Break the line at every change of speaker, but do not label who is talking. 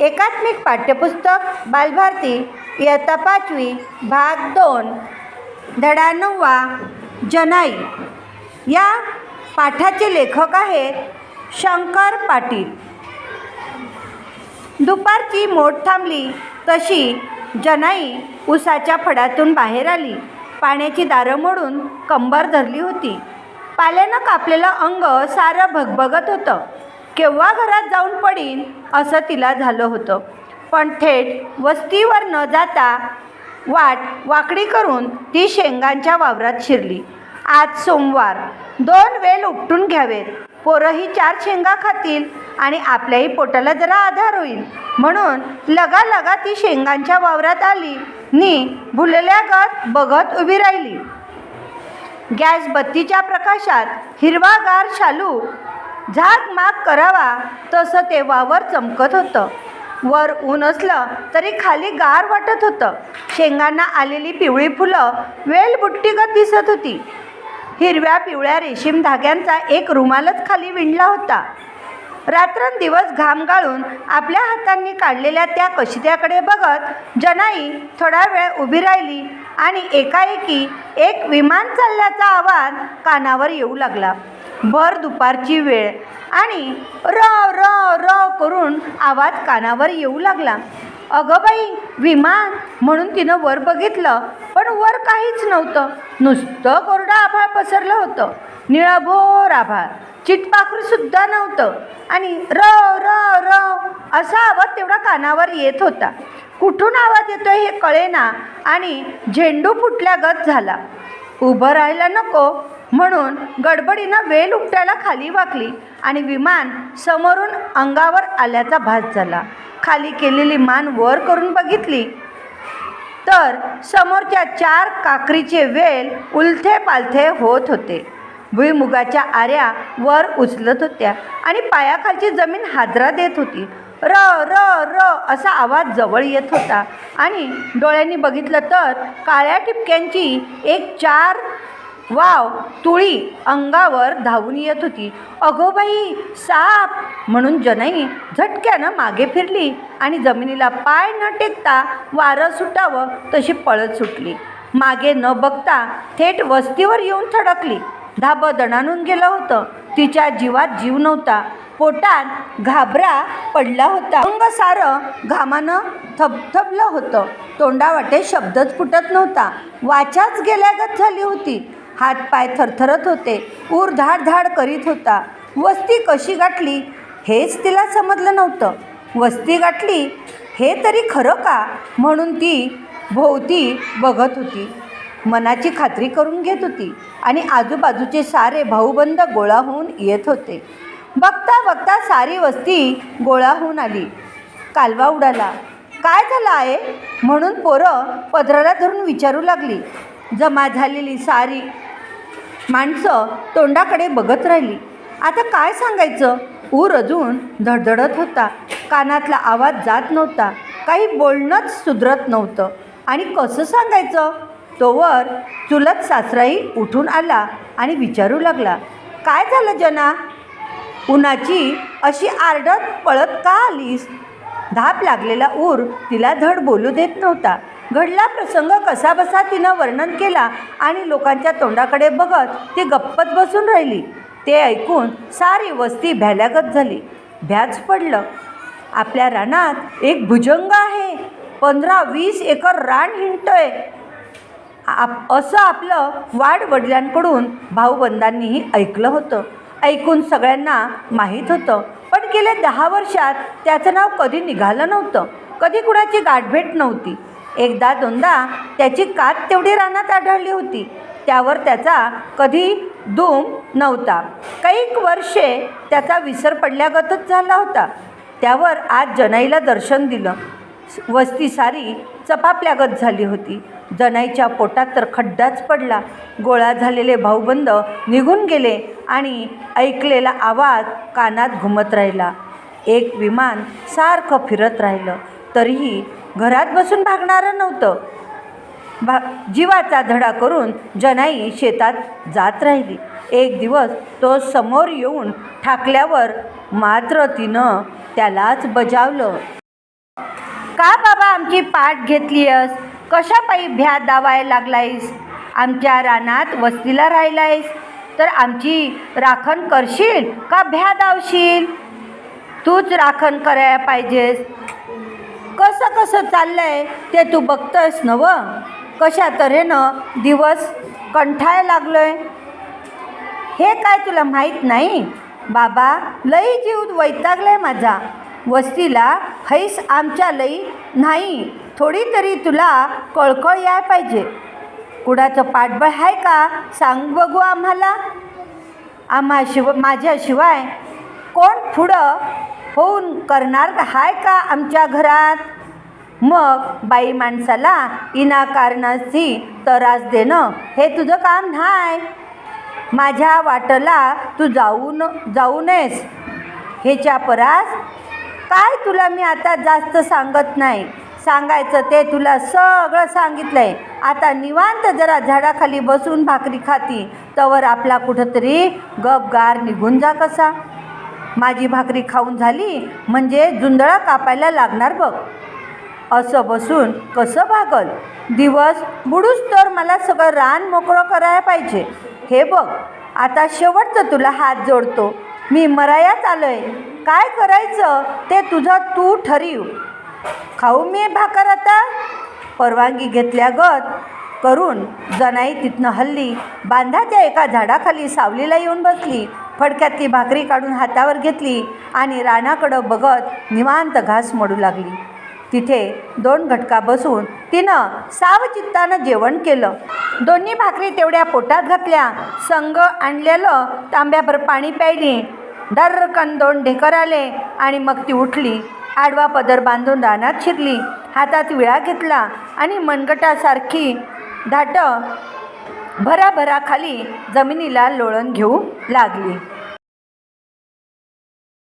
एकात्मिक पाठ्यपुस्तक बालभारती इयत्ता पाचवी भाग दोन धडा नववा जनाई. या पाठाचे लेखक आहेत शंकर पाटील. दुपारची मोठ थांबली तशी जनाई उसाच्या फडातून बाहेर आली. पाण्याची दारं मोडून कंबर धरली होती. पाल्यानं कापलेलं अंग सारं भगभगत होतं. केव्हा घरात जाऊन पडीन असं तिला झालं होतं. पण थेट वस्तीवर न जाता वाट वाकडी करून ती शेंगांच्या वावरात शिरली. आज सोमवार. दोन वेल उपटून घ्यावेत. पोरंही चार शेंगा खातील आणि आपल्याही पोटाला जरा आधार होईल. म्हणून लगा लगा ती शेंगांच्या वावरात आली. नी भुलल्या गत बघत उभी राहिली. गॅस बत्तीच्या प्रकाशात हिरवागार शालू झाकमाक करावा तसं ते वावर चमकत होतं. वर ऊन असलं तरी खाली गार वाटत होतं. शेंगांना आलेली पिवळी फुलं वेलबुट्टीगत दिसत होती. हिरव्या पिवळ्या रेशीम धाग्यांचा एक रुमालच खाली विणला होता. रात्रंदिवस घाम गाळून आपल्या हातांनी काढलेल्या त्या कशित्याकडे बघत जनाई थोडा वेळ उभी राहिली आणि एकाएकी एक विमान चालल्याचा आवाज कानावर येऊ लागला. भर दुपारची वेळ. आणि र र र करून आवाज कानावर येऊ लागला. अगं बाई विमान! म्हणून तिनं वर बघितलं पण वर काहीच नव्हतं. नुसतं कोरडं आभाळ पसरलं होतं. निळाभोर आभाळ. चिटपाखरूसुद्धा नव्हतं. आणि र र र असा आवाज तेवढा कानावर येत होता. कुठून आवाज येतोय हे कळेना. आणि झेंडू फुटल्यागत झाला. उभं राहायला नको. म्हणून गडबडीनं वेल उपटायला खाली वाकली आणि विमान समोरून अंगावर आल्याचा भास झाला. खाली केलेली मान वर करून बघितली. तर समोरच्या चार काकरीचे वेल उलथे पालथे होत होते. भुईमुगाच्या आऱ्या वर उचलत होत्या आणि पायाखालची जमीन हादरा देत होती. र र र असा आवाज जवळ येत होता. आणि डोळ्यांनी बघितलं तर काळ्या टिपक्यांची एक चार वाव तुळी अंगावर धावून येत होती. अगो बाई साप! म्हणून जनई झटक्यानं मागे फिरली आणि जमिनीला पाय न टेकता वारं सुटावं तशी पळत सुटली. मागे न बघता थेट वस्तीवर येऊन थडकली. धाबं दणानून गेलं होतं. तिच्या जीवात जीव नव्हता. पोटात घाबरा पडला होता. अंग सारं घामानं थपथपलं होतं. तोंडावाटे शब्दच फुटत नव्हता. वाचाच गेल्यागत झाली होती. हात पाय थरथरत होते. ऊर धाड धाड करीत होता. वस्ती कशी गाठली हेच तिला समजलं नव्हतं. वस्ती गाठली हे तरी खरं का? म्हणून ती भोवती बघत होती. मनाची खात्री करून घेत होती आणि आजूबाजूचे सारे भाऊबंद गोळा होऊन येत होते. बघता बघता सारी वस्ती गोळा होऊन आली. कालवा उडाला. काय झालं आहे? म्हणून पोरं पदराला धरून विचारू लागली. जमा झालेली सारी माणसं तोंडाकडे बघत राहिली. आता काय सांगायचं? ऊर अजून धडधडत होता. कानातला आवाज जात नव्हता. काही बोलणंच सुधरत नव्हतं. आणि कसं सांगायचं? तोवर चुलत सासराही उठून आला आणि विचारू लागला काय झालं जना? उन्हाची अशी आरडत पळत का आलीस? धाप लागलेला ऊर तिला धड बोलू देत नव्हता. घडला प्रसंग कसाबसा तिनं वर्णन केला आणि लोकांच्या तोंडाकडे बघत ती गप्पत बसून राहिली. ते ऐकून सारी वस्ती भ्याल्यागत झाली. भ्याच पडलं. आपल्या रानात एक भुजंग आहे. पंधरा वीस एकर रान हिंडतोय. आप असं आपलं वाडवडिलांकडून भाऊबंधांनीही ऐकलं होतं. ऐकून सगळ्यांना माहीत होतं. पण गेल्या दहा वर्षात त्याचं नाव कधी निघालं नव्हतं. कधी कुणाची गाठभेट नव्हती. एकदा दोनदा त्याची कात तेवढी रानात आढळली होती. त्यावर त्याचा कधी धूम नव्हता. कैक वर्षे त्याचा विसर पडल्यागतच झाला होता. त्यावर आज जनाईला दर्शन दिलं. वस्ती सारी चपापल्यागत झाली होती. जनाईच्या पोटात तर खड्डाच पडला. गोळा झालेले भाऊबंद निघून गेले आणि ऐकलेला आवाज कानात घुमत राहिला. एक विमान सारखं फिरत राहिलं. तरीही घरात बसून भागणारं नव्हतं. भा जीवाचा धडा करून जनाई शेतात जात राहिली. एक दिवस तो समोर येऊन ठाकल्यावर मात्र तिनं त्यालाच बजावलं. का बाबा आमची पाठ घेतलीयस? आहेस पायी भ्या दावायला लागलायस? आमच्या रानात वस्तीला राहिलायस. तर आमची राखण करशील का भ्या दावशील? तूच राखण करायला पाहिजेस. कसं कसं चाललंय ते तू बघतोयस नव कशा तऱ्हेनं दिवस कंठायला लागलोय? हे काय तुला माहीत नाही? बाबा लई जीव वैतागलाय माझा. वस्तीला हैस आमच्या लई नाही थोडी तरी तुला कळकळ याय पाहिजे. कुणाचं पाठबळ आहे का? सांग बघू आम्हाला. आम्हा शिव माझ्याशिवाय कोण पुढं होऊन करणार हाय का आमच्या घरात? मग बाई माणसाला इनाकारणाची त्रास देणं हे तुझं काम नाही माझ्या वाटला तू जाऊ न जाऊ नयेस. ह्याच्या परास काय तुला मी आता जास्त सांगत नाही? सांगायचं ते तुला सगळं सांगितलं आहे आता निवांत जरा झाडाखाली बसून भाकरी खाती तवर आपला कुठंतरी गपगार निघून जा कसा. माझी भाकरी खाऊन झाली म्हणजे जुंदळा कापायला लागणार बघ. असं बसून कसं भागल? दिवस बुडूस तर मला सगळं रान मोकळं करायला पाहिजे. हे बघ आता शेवटचं तुला हात जोडतो. मी मरायात आलोय. काय करायचं? ते तुझं तू ठरीव. खाऊ मी भाकर आता. परवानगी घेतल्यागत करून जनाई तिथनं हल्ली. बांधाच्या एका झाडाखाली सावलीला येऊन बसली. फडक्यातली भाकरी काढून हातावर घेतली आणि रानाकडं बघत निवांत घास मडू लागली. तिथे दोन घटका बसून तिनं सावचित्तानं जेवण केलं. दोन्ही भाकरी तेवढ्या पोटात घातल्या. संग आणलेलं तांब्याभर पाणी प्यायली. दर्रकन दोन ढेकर आले आणि मग ती उठली. आडवा पदर बांधून रानात शिरली. हातात विळा घेतला आणि मनगटासारखी धाटं भराभराखाली जमिनीला लोळण घेऊ लागली.